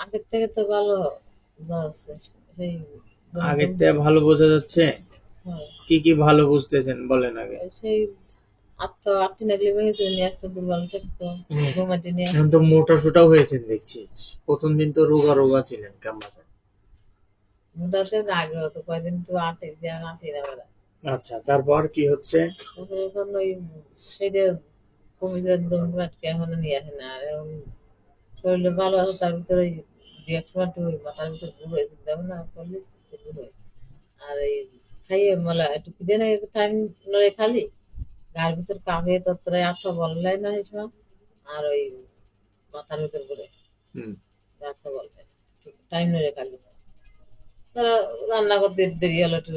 আগের থেকে তো ভালো যাচ্ছে সেই আগের থেকে ভালো বোঝা যাচ্ছে? হ্যাঁ, কি কি ভালো বুঝতেছেন বলেন আগে। সেই আত্মা আত্মি ভেঙে চলে নিয়ে আসতো দুর্বল থাকতো ঘুমাতে নিয়ে এখন তো মোটা সোটাও হয়েছেন দেখছি। প্রথম দিন তো রোগা রোগা ছিলেন কেমন মোটাতে আগে হতো কয়দিন তো আটে দিয়ে আটে না আচ্ছা তারপর কি হচ্ছে? এখন ওই একদম আটকে এখন নিয়ে আসে না আর শরীরে ভালো আছে তার ভিতরে দু এক সময় একটু মাথার ভিতরে ঘুর হয়েছে তেমন না করলে ঘুর হয় আর এই খাইয়ে মলা একটু কিনে না টাইম নয় খালি গার ভিতর কামে তত্রে আত্মা বললাই না এই সময় আর ওই মাথার ভিতর করে হুম। আত্মা বলবে টাইম নয়। খালি। তারা রান্না করতে দেরি হলো একটু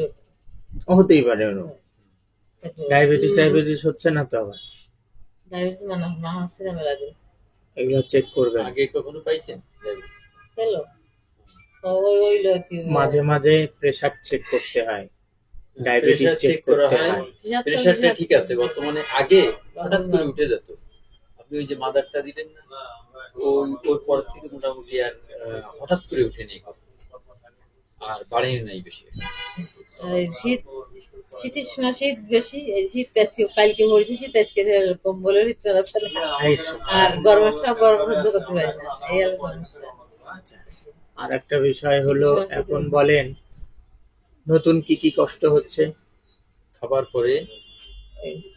হতেই পারে ডায়াবেটিস ডায়াবেটিস হচ্ছে না তো আবার? ডায়াবেটিস মানা মা হচ্ছে না মেলা দিন এগুলো চেক করবেন। আগে কখনো পাইছেন? চলো ওই ওই লোক মাঝে মাঝে প্রেসার চেক করতে হয়। ডায়াবেটিস চেক করা হয়। হয়। প্রেশারটা ঠিক আছে বর্তমানে আগে হঠাৎ করে উঠে যেত। আপনি ওই যে মাদারটা দিলেন না? ওই ওর পর থেকে মোটামুটি আর আহ, হঠাৎ করে উঠে নেই আর বাড়েনি নাই বেশি। আর এই শীত শীতের সময় শীত বেশি শীত আজকে কালকে পড়েছে শীত আজকে কম্বলের। আর গরমের সময়। গরম সহ্য করতে পারি না এই হলো সমস্যা। আচ্ছা। আর একটা বিষয় হলো এখন বলেন নতুন কি কি কষ্ট হচ্ছে? খাবার পরে?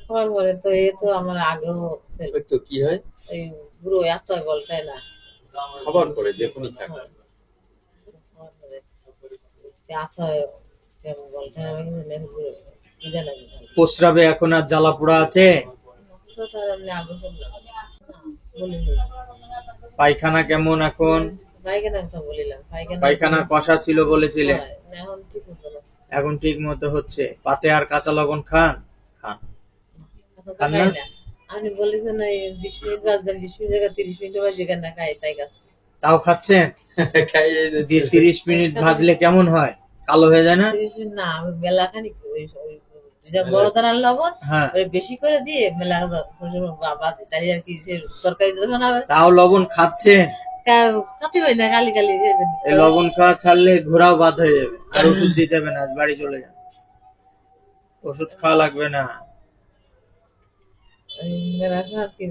খাওয়ার পরে তো এ তো আমার আগেও তো কি হয়? এই বুড়ো এত বলটাই না? খাবার পরে যে কোনো পরে। আমি প্রস্রাবে এখন আর জ্বালা পোড়া আছে? পায়খানা কেমন এখন? পায়খানা কষা ছিল বলেছিলেন এখন ঠিক মতো হচ্ছে। পাতে আর কাঁচা লবণ খান? খান। খান না? বলেছেন না বিশ মিনিট বাজলাম বিশ মিনিট জায়গায় তিরিশ মিনিট বাজে না খাই তাই তাও খাচ্ছেন তিরিশ মিনিট ভাজলে কেমন হয়? কালো হয়ে যায় না? না আমি মেলা খানি ওই ওই যেটা বড় দানার লবণ হ্যাঁ। বেশি করে দিয়ে মেলা বাবা তাই আর কি সে তরকারি হবে তাও লবণ খাচ্ছেন খাতে হয় না কালি সেদিন এই লবণ খাওয়া ছাড়লে ঘোরাও বাদ হয়ে যাবে আর ওষুধ দিতে হবে না আজ বাড়ি চলে যান। ওষুধ খাওয়া লাগবে না। মেলা খাওয়ার কি